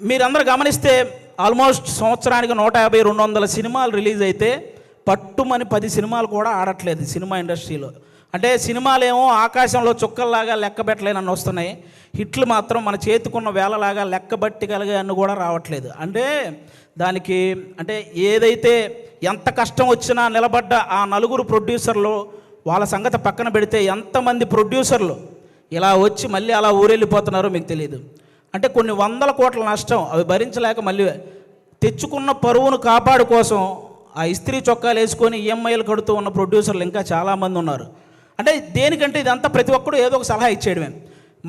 మీరందరూ గమనిస్తే ఆల్మోస్ట్ సంవత్సరానికి నూట యాభై రెండు వందల సినిమాలు రిలీజ్ అయితే పట్టుమని పది సినిమాలు కూడా ఆడట్లేదు సినిమా ఇండస్ట్రీలో. అంటే సినిమాలేమో ఆకాశంలో చుక్కల్లాగా లెక్క పెట్టలేనని వస్తున్నాయి. హిట్లు మాత్రం మన చేతికున్న వేలలాగా లెక్క బట్టిగలిగే కూడా రావట్లేదు. అంటే దానికి అంటే ఏదైతే ఎంత కష్టం వచ్చినా నిలబడ్డ ఆ నలుగురు ప్రొడ్యూసర్లు వాళ్ళ సంగతి పక్కన పెడితే ఎంతమంది ప్రొడ్యూసర్లు ఇలా వచ్చి మళ్ళీ అలా ఊరెళ్ళిపోతున్నారో మీకు తెలియదు అంటే కొన్ని వందల కోట్ల నష్టం అవి భరించలేక మళ్ళీ తెచ్చుకున్న పరువును కాపాడు కోసం ఆ ఇస్త్రీ చొక్కాలు వేసుకొని ఈఎంఐలు కడుతూ ఉన్న ప్రొడ్యూసర్లు ఇంకా చాలామంది ఉన్నారు. అంటే దేనికంటే ఇదంతా ప్రతి ఒక్కడు ఏదో ఒక సలహా ఇచ్చేయడమే.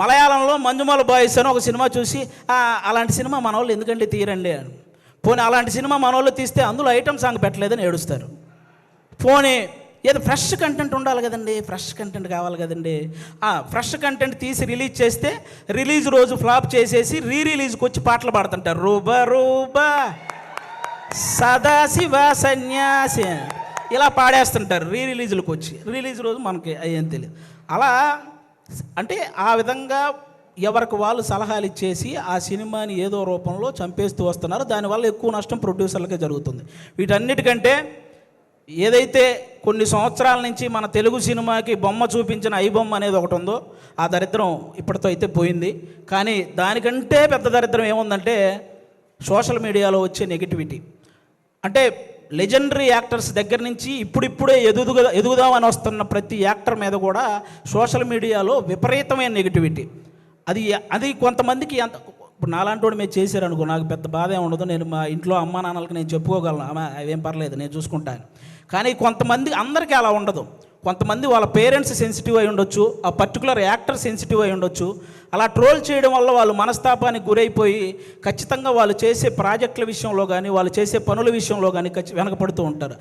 మలయాళంలో మంజుమాల బాయ్స్ అని ఒక సినిమా చూసి అలాంటి సినిమా మన వాళ్ళు ఎందుకంటే తీరండి అని. పోనీ అలాంటి సినిమా మన వాళ్ళు తీస్తే అందులో ఐటమ్ సాంగ్ పెట్టలేదని ఏడుస్తారు. పోనీ ఏదో ఫ్రెష్ కంటెంట్ ఉండాలి కదండి ఫ్రెష్ కంటెంట్ కావాలి కదండి. ఆ ఫ్రెష్ కంటెంట్ తీసి రిలీజ్ చేస్తే రిలీజ్ రోజు ఫ్లాప్ చేసేసి రీ రిలీజ్కి వచ్చి పాటలు పాడుతుంటారు. రూబ రూబ సదాశివ సన్యాసి. ఇలా పాడేస్తుంటారు రీ రిలీజ్లకు వచ్చి. రిలీజ్ రోజు మనకి అయ్యేం తెలియదు అలా అంటే ఆ విధంగా ఎవరికి వాళ్ళు సలహాలు ఇచ్చేసి ఆ సినిమాని ఏదో రూపంలో చంపేస్తూ వస్తున్నారు. దానివల్ల ఎక్కువ నష్టం ప్రొడ్యూసర్లకే జరుగుతుంది. వీటన్నిటికంటే ఏదైతే కొన్ని సంవత్సరాల నుంచి మన తెలుగు సినిమాకి బొమ్మ చూపించిన ఐ బొమ్మ అనేది ఒకటి ఉందో ఆ దరిద్రం ఇప్పటితో అయితే పోయింది. కానీ దానికంటే పెద్ద దరిద్రం ఏముందంటే సోషల్ మీడియాలో వచ్చే నెగిటివిటీ. అంటే లెజెండరీ యాక్టర్స్ దగ్గర నుంచి ఇప్పుడిప్పుడే ఎదుగుదా ఎదుగుదామని వస్తున్న ప్రతి యాక్టర్ మీద కూడా సోషల్ మీడియాలో విపరీతమైన నెగిటివిటీ. అది అది కొంతమందికి ఎంత ఇప్పుడు నాలాంటి వాడు మీరు చేశారనుకో నాకు పెద్ద బాధ ఏమి ఉండదు. నేను మా ఇంట్లో అమ్మా నాన్నలకి నేను చెప్పుకోగలను. ఆమె అవేం పర్లేదు నేను చూసుకుంటాను. కానీ కొంతమంది అందరికీ అలా ఉండదు. కొంతమంది వాళ్ళ పేరెంట్స్ సెన్సిటివ్ అయి ఉండొచ్చు ఆ పర్టికులర్ యాక్టర్ సెన్సిటివ్ అయి ఉండొచ్చు. అలా ట్రోల్ చేయడం వల్ల వాళ్ళు మనస్తాపానికి గురైపోయి ఖచ్చితంగా వాళ్ళు చేసే ప్రాజెక్టుల విషయంలో కానీ వాళ్ళు చేసే పనుల విషయంలో కానీ ఖచ్చి వెనకపడుతూ ఉంటారు.